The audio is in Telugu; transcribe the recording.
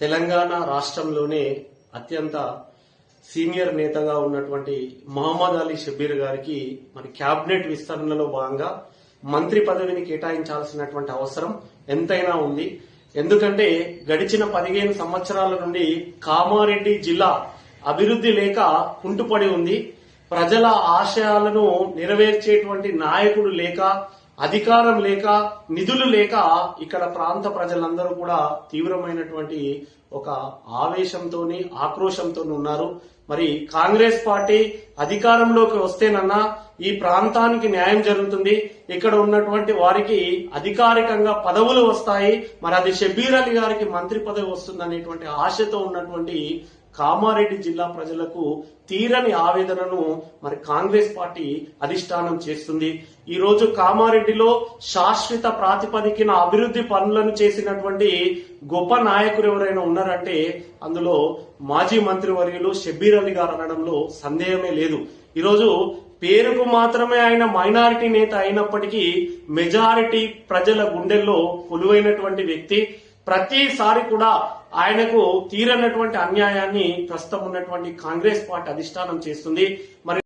తెలంగాణ రాష్ట్రంలోనే అత్యంత సీనియర్ నేతగా ఉన్నటువంటి మహమ్మద్ అలీ షబీర్ గారికి మరి క్యాబినెట్ విస్తరణలో భాగంగా మంత్రి పదవిని కేటాయించాల్సినటువంటి అవసరం ఎంతైనా ఉంది. ఎందుకంటే గడిచిన పదిహేను సంవత్సరాల నుండి కామారెడ్డి జిల్లా అభివృద్ధి లేక కుంటుపడి ఉంది. ప్రజల ఆశయాలను నెరవేర్చేటువంటి నాయకుడు లేక అధికారం లేక నిధులు లేక ఇక్కడ ప్రాంత ప్రజలందరూ కూడా తీవ్రమైనటువంటి ఒక ఆవేశంతోని ఆక్రోశంతో ఉన్నారు. మరి కాంగ్రెస్ పార్టీ అధికారంలోకి వస్తేనన్నా ఈ ప్రాంతానికి న్యాయం జరుగుతుంది. ఇక్కడ ఉన్నటువంటి వారికి అధికారికంగా పదవులు వస్తాయి. మరి అది షబీర్ అలీ గారికి మంత్రి పదవి వస్తుందనేటువంటి ఆశతో ఉన్నటువంటి కామారెడ్డి జిల్లా ప్రజలకు తీరని ఆవేదనను మరి కాంగ్రెస్ పార్టీ అధిష్టానం చేస్తుంది. ఈ రోజు కామారెడ్డిలో శాశ్వత ప్రాతిపదికన అభివృద్ధి పనులను చేసినటువంటి గొప్ప నాయకులు ఎవరైనా ఉన్నారంటే అందులో మాజీ మంత్రివర్యులు షబ్బీర్ అలీ గారు అనడంలో సందేహమే లేదు. ఈరోజు పేరుకు మాత్రమే ఆయన మైనారిటీ నేత అయినప్పటికీ మెజారిటీ ప్రజల గుండెల్లో కొలువైనటువంటి వ్యక్తి. ప్రతిసారి కూడా ఆయనకు తీరనటువంటి అన్యాయాన్ని ప్రస్తుతం ఉన్నటువంటి కాంగ్రెస్ పార్టీ అధిష్టానం చేస్తుంది. మరి